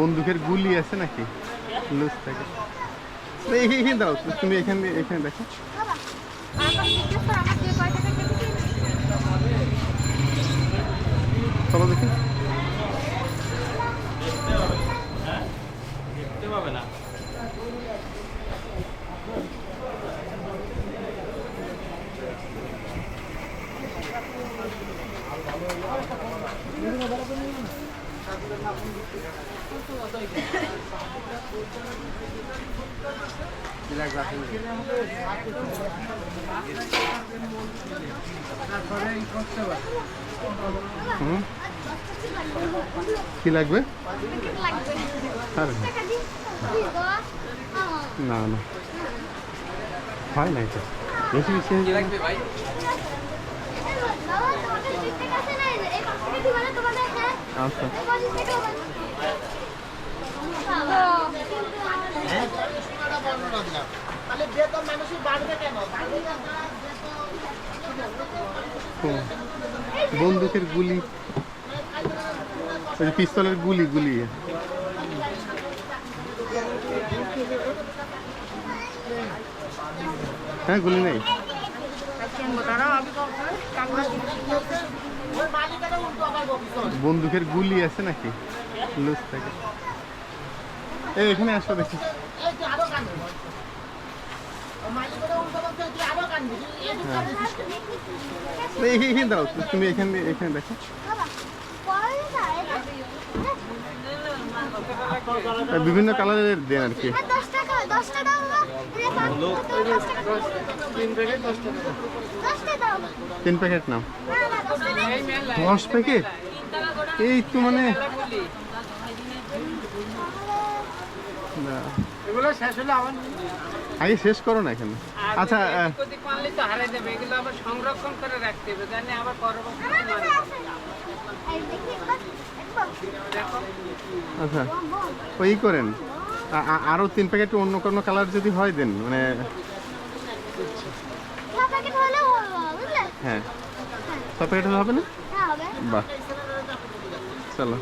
বন্দুকের গুলি আছে নাকি? লুজ থাকে। এই এখানে দাও তুমি এখানে এখানে দেখো। চলো দেখি। না হুম কি লাগবে? লাগবে না না। হয় না এটা। বেশি বেশি। ভাই? বাবা তোমাদের ঠিক আছে না এই পাঁচ টাকা দিবা না তোমাদের হ্যাঁ আচ্ছা হবে তাহলে বেতন মানুষের বাড়বে কেন? বন্দুকের গুলি। পিস্তলের গুলি গুলি। হ্যাঁ গুলি নেই। বন্দুকের গুলি আছে নাকি? লুজ থাকে। এখানে আসো দেখি। তুমি এখানে এখানে দেখো বিভিন্ন কালারের দেন আর কি। তিন প্যাকেট দশ টাকা দশ টাকা দাও তিন প্যাকেট নাও না না দশ দশ প্যাকেট? এই তো মানে না। এগুলো শেষ হলে আবার আগে শেষ করো না এখানে। আচ্ছা আহ, ওদিক মানলে তো হারাই যাবে এগুলো আবার সংরক্ষণ করে রাখতে হবে জানি আবার পরবর্তী আমার কাছে আছে এই দেখি একবার একবার দেখো। আচ্ছা ওই করেন। আ- আ- আরও তিন প্যাকেট অন্য কোনো কালার যদি হয় দেন মানে বুঝলে? হ্যাঁ। ছ প্যাকেট হবে না? হ্যাঁ বাহ। চলো।